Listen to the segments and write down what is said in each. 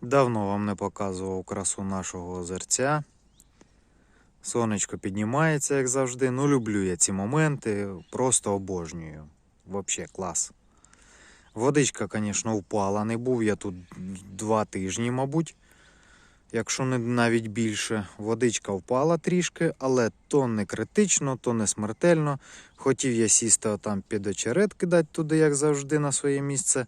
Давно вам не показував красу нашого озерця. Сонечко піднімається, як завжди. Ну, люблю я ці моменти, просто обожнюю. Взагалі клас. Водичка, звісно, впала. Не був я тут два тижні, мабуть. Якщо не навіть більше, водичка впала трішки, але то не критично, то не смертельно. Хотів я сісти там під очерет, кидати туди, як завжди, на своє місце.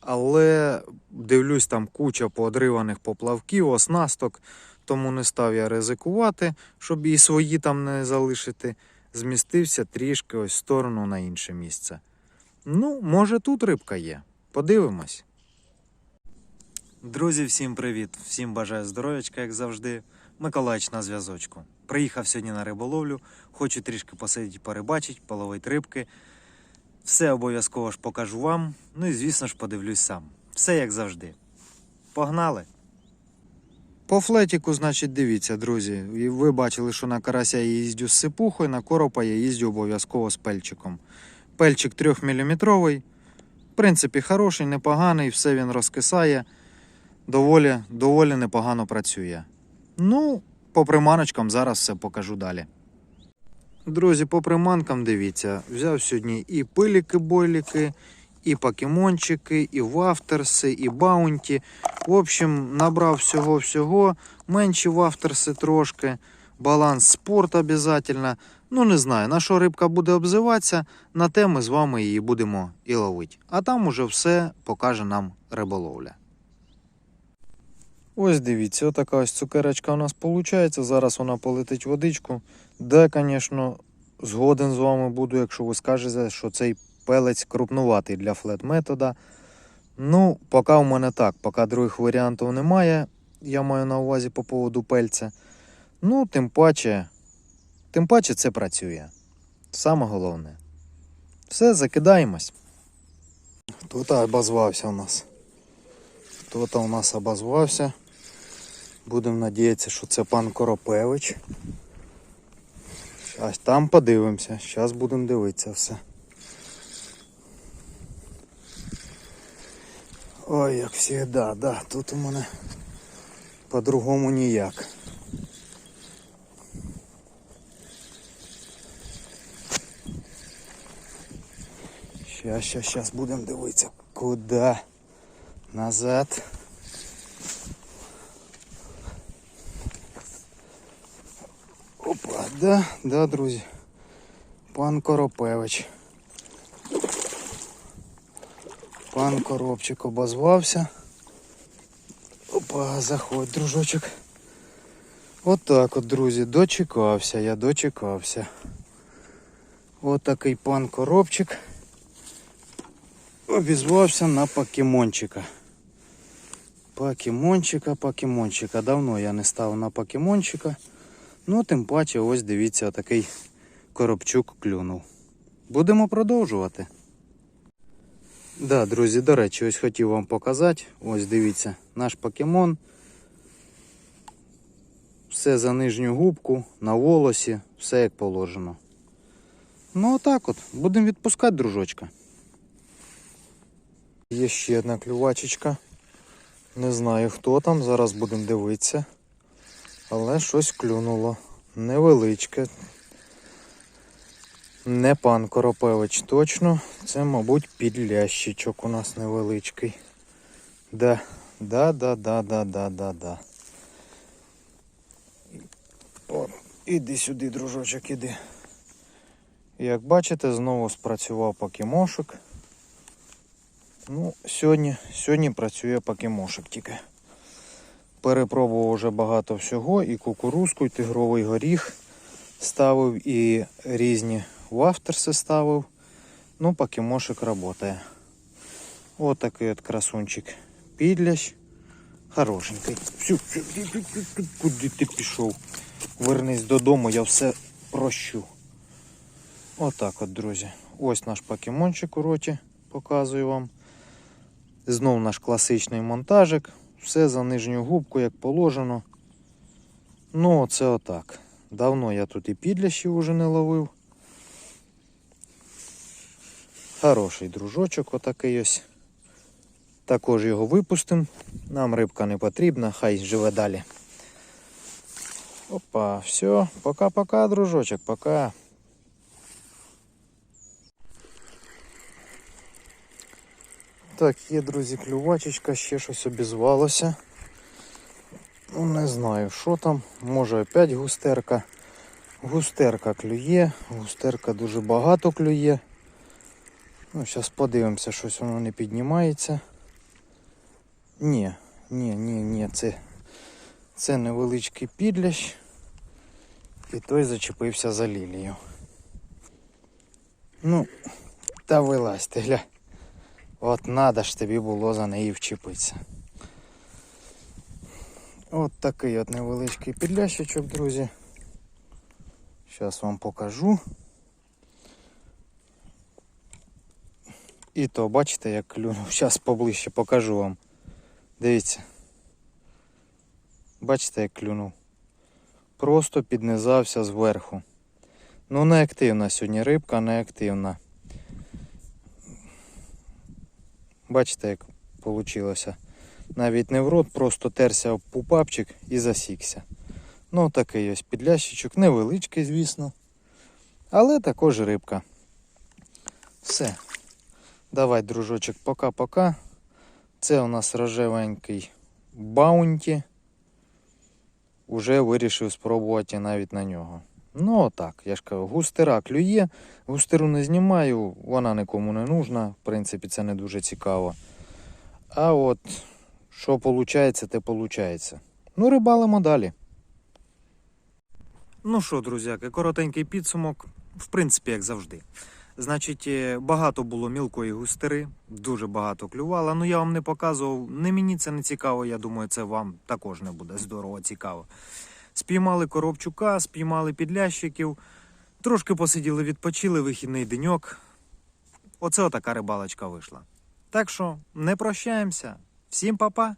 Але дивлюсь, там куча поодриваних поплавків, оснасток, тому не став я ризикувати, щоб і свої там не залишити. Змістився трішки ось в сторону на інше місце. Ну, може, тут рибка є. Подивимось. Друзі, всім привіт! Всім бажаю здоров'ячка, як завжди. Миколаївич на зв'язочку. Приїхав сьогодні на риболовлю, хочу трішки посидіти, порибачити, половити рибки. Все обов'язково ж покажу вам. Ну і звісно ж подивлюсь сам. Все як завжди. Погнали! По флетіку, значить, дивіться, друзі. Ви бачили, що на карася я їздю з сипухою, на коропа я їздю обов'язково з пельчиком. Пельчик 3 мм. В принципі, хороший, непоганий, все він розкисає. Доволі, доволі непогано працює. Ну, по приманочкам зараз все покажу далі. Друзі, по приманкам дивіться, взяв сьогодні і пиліки-бойліки, і покемончики, і вафтерси, і баунті. В общем, набрав всього-всього, менші вафтерси трошки, баланс спорт обов'язково. Ну, не знаю, на що рибка буде обзиватися, на те ми з вами її будемо і ловити. А там уже все покаже нам риболовля. Ось дивіться, отака ось цукерочка у нас виходить. Зараз вона полетить водичку. Де, звісно, згоден з вами буду, якщо ви скажете, що цей пелець крупнуватий для флет метода. Ну, поки в мене так, поки других варіантів немає. Я маю на увазі по поводу пельця. Ну, тим паче, тим паче це працює. Саме головне. Все, закидаємось. Тут обозвався у нас. Тут у нас обозвався. Будемо надіятися, що це пан Коропевич. Щас там подивимося. Зараз будемо дивитися все. Ой, як завжди, да, тут у мене по-другому ніяк. Щас, щас, щас будемо дивитися. Куди? Назад. Опа, да, да, друзі. Пан Коропевич. Пан Коробчик обозвався. Опа, заходь, дружочок. Отак от, друзі, дочекався, я дочекався. От такий пан Коробчик обізвався на покемончика. Покемончика, покемончика. Давно я не став на покемончика. Ну, тим паче, ось дивіться, такий коробчук клюнув. Будемо продовжувати. Да, друзі, до речі, ось хотів вам показати. Ось дивіться, наш покемон. Все за нижню губку, на волосі, все як положено. Ну, отак от. Будемо відпускати, дружочка. Є ще одна клювачечка. Не знаю хто там, зараз будемо дивитися. Але щось клюнуло. Невеличке. Не пан Коропевич точно. Це, мабуть, підлящичок у нас невеличкий. Да, да, да, да, да, да, да, да. О, іди сюди, дружочок, іди. Як бачите, знову спрацював покемошик. Ну, сьогодні, сьогодні працює покемошик тільки. Перепробував вже багато всього, і кукурузку, і тигровий горіх ставив, і різні вафтерси ставив. Ну, покемошик працює. Ось такий от красунчик. Підлящ. Хорошенький. Всю, куди ти пішов? Вернись додому, я все прощу. Отак от, друзі. Ось наш покемончик у роті. Показую вам. Знов наш класичний монтажик. Все за нижню губку, як положено. Ну, оце отак. Давно я тут і підлящів уже не ловив. Хороший дружочок отакий ось. Також його випустимо. Нам рибка не потрібна, хай живе далі. Опа, все, пока-пока, дружочок, пока. Так, є, друзі, клювачечка, ще щось обізвалося. Ну, не знаю, що там. Може опять густерка. Густерка клює, густерка дуже багато клює. Ну, зараз подивимося, щось воно не піднімається. Ні, ні, ні, ні, це, це невеличкий підлящ. І той зачепився за лілію. Ну, та вилазь ти, гля. От надо ж тобі було за неї вчепитися. От такий от невеличкий підлящичок, друзі. Зараз вам покажу. І то, бачите, як клюнув. Зараз поближче покажу вам. Дивіться. Бачите, як клюнув. Просто піднизався зверху. Ну, не активна сьогодні рибка, не Бачите, як вийшло. Навіть не в рот, просто терся об пупапчик і засікся. Ну, такий ось підлящичок, невеличкий, звісно. Але також рибка. Все. Давай, дружочок, пока-пока. Це у нас рожевенький баунті. Уже вирішив спробувати навіть на нього. Ну, отак, я ж кажу, густера клює, густеру не знімаю, вона нікому не нужна. В принципі, це не дуже цікаво. А от що виходить, те виходить. Ну, рибалимо далі. Ну що, друзяки, коротенький підсумок, в принципі, як завжди. Значить, е, багато було мілкої густери, дуже багато клювало. Ну я вам не показував. Не мені це не цікаво. Я думаю, це вам також не буде здорово цікаво. Спіймали коробчука, спіймали підлящиків, трошки посиділи, відпочили, вихідний деньок. Оце отака рибалочка вийшла. Так що не прощаємося. Всім па-па!